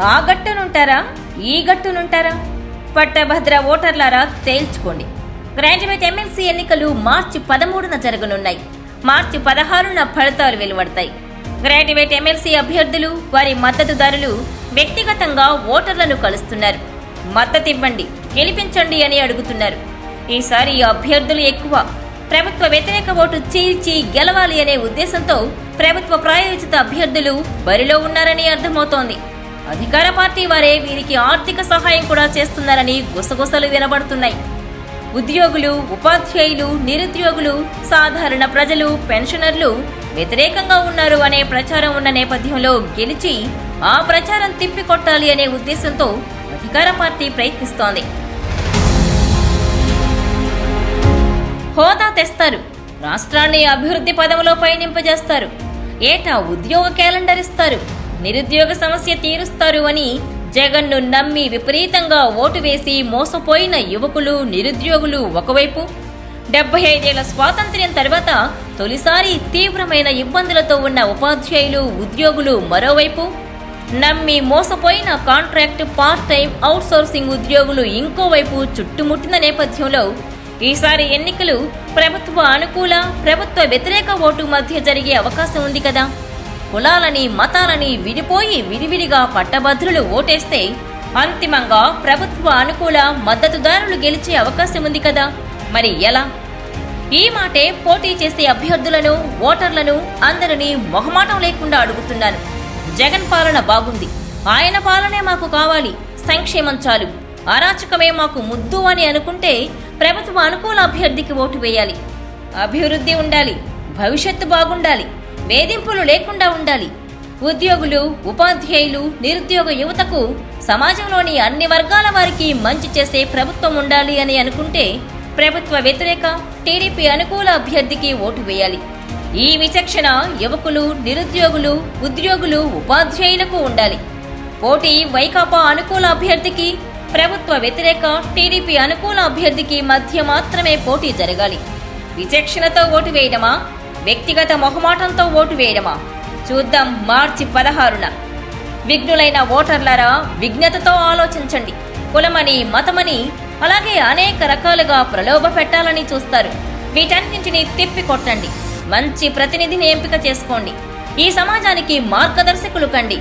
ఆ గట్టునుంటారా? ఈ గట్టునుంటారా? పట్టభద్ర ఓటర్లారా తేల్చుకోండి. Graduate MLC ఎన్నికలు మార్చి పదమూడున జరగనున్నాయి. మార్చి పదహారున ఫలితాలు వెలువడతాయి. గ్రాడ్యుయేట్ ఎమ్మెల్సీ అభ్యర్థులు వారి మద్దతుదారులు వ్యక్తిగతంగా ఓటర్లను కలుస్తున్నారు. మద్దతివ్వండి గెలిపించండి అని అడుగుతున్నారు. ఈసారి అభ్యర్థులు ఎక్కువ. ప్రభుత్వ వ్యతిరేక ఓటు చీల్చి గెలవాలి అనే ఉద్దేశంతో ప్రభుత్వ ప్రాయోజిత అభ్యర్థులు బరిలో ఉన్నారని అర్థమవుతోంది. అధికార పార్టీ వారే వీరికి ఆర్థిక సహాయం కూడా చేస్తున్నారని గుసగుసలు వినబడుతున్నాయి. ఉద్యోగులు ఉపాధ్యాయులు నిరుద్యోగులు సాధారణ ప్రజలు పెన్షనర్లు వ్యతిరేకంగా ఉన్నారు అనే ప్రచారం ఉన్న నేపథ్యంలో గెలిచి ఆ ప్రచారం తిప్పికొట్టాలి అనే ఉద్దేశంతో అధికార పార్టీ ప్రయత్నిస్తోంది. హోదా తెస్తారు. రాష్ట్రాన్ని అభివృద్ధి పదవిలో పయనింపజేస్తారు. ఏటా ఉద్యోగ క్యాలెండర్ ఇస్తారు. నిరుద్యోగ సమస్య తీరుస్తారు అని జగన్ను నమ్మి విపరీతంగా ఓటు వేసి మోసపోయిన యువకులు నిరుద్యోగులు ఒకవైపు. డెబ్బై ఐదేళ్ళ స్వాతంత్ర్యం తర్వాత తొలిసారి తీవ్రమైన ఇబ్బందులతో ఉన్న ఉపాధ్యాయులు ఉద్యోగులు మరోవైపు. నమ్మి మోసపోయిన కాంట్రాక్ట్ పార్ట్ టైం అవుట్సోర్సింగ్ ఉద్యోగులు ఇంకోవైపు చుట్టుముట్టిన నేపథ్యంలో ఈసారి ఎన్నికలు ప్రభుత్వ అనుకూల ప్రభుత్వ వ్యతిరేక ఓటు మధ్య జరిగే అవకాశం ఉంది కదా. కులాలని మతాలని విడిపోయి విడివిడిగా పట్టభద్రులు ఓటేస్తే అంతిమంగా ప్రభుత్వ అనుకూల మద్దతుదారులు గెలిచే అవకాశం ఉంది కదా. మరి ఎలా? ఈ మాటే పోటీ చేసే అభ్యర్థులను ఓటర్లను అందరినీ మొహమాటం లేకుండా అడుగుతున్నాను జగన్ పాలన బాగుంది. ఆయన పాలనే మాకు కావాలి. సంక్షేమం చాలు. అరాచకమే మాకు ముద్దు అని అనుకుంటే ప్రభుత్వ అనుకూల అభ్యర్థికి ఓటు వేయాలి. అభివృద్ధి ఉండాలి. భవిష్యత్తు బాగుండాలి. వేధింపులు లేకుండా ఉండాలి. ఉద్యోగులు ఉపాధ్యాయులు నిరుద్యోగ యువతకు సమాజంలోని అన్ని వర్గాల వారికి మంచి చేసే ప్రభుత్వం ఉండాలి అని అనుకుంటే ప్రభుత్వ వ్యతిరేక టీడీపీ అనుకూల అభ్యర్థికి ఓటు వేయాలి. ఈ విచక్షణ యువకులు నిరుద్యోగులు ఉద్యోగులు ఉపాధ్యాయులకు ఉండాలి. పోటీ వైకాపా అనుకూల అభ్యర్థికి ప్రభుత్వ వ్యతిరేక టీడీపీ అనుకూల అభ్యర్థికి మధ్య మాత్రమే పోటీ జరగాలి. విచక్షణతో ఓటు వేయడమా వ్యక్తిగత మొహమాటంతో ఓటు వేయడమా? చూద్దాం మార్చి పదహారున. విఘ్నులైన ఓటర్లరా విజ్ఞతతో ఆలోచించండి. కులమని మతమని అలాగే అనేక రకాలుగా ప్రలోభ పెట్టాలని చూస్తారు. వీటన్నింటినీ తిప్పికొట్టండి మంచి ప్రతినిధిని ఎంపిక చేసుకోండి. ఈ సమాజానికి మార్గదర్శకులు కండి.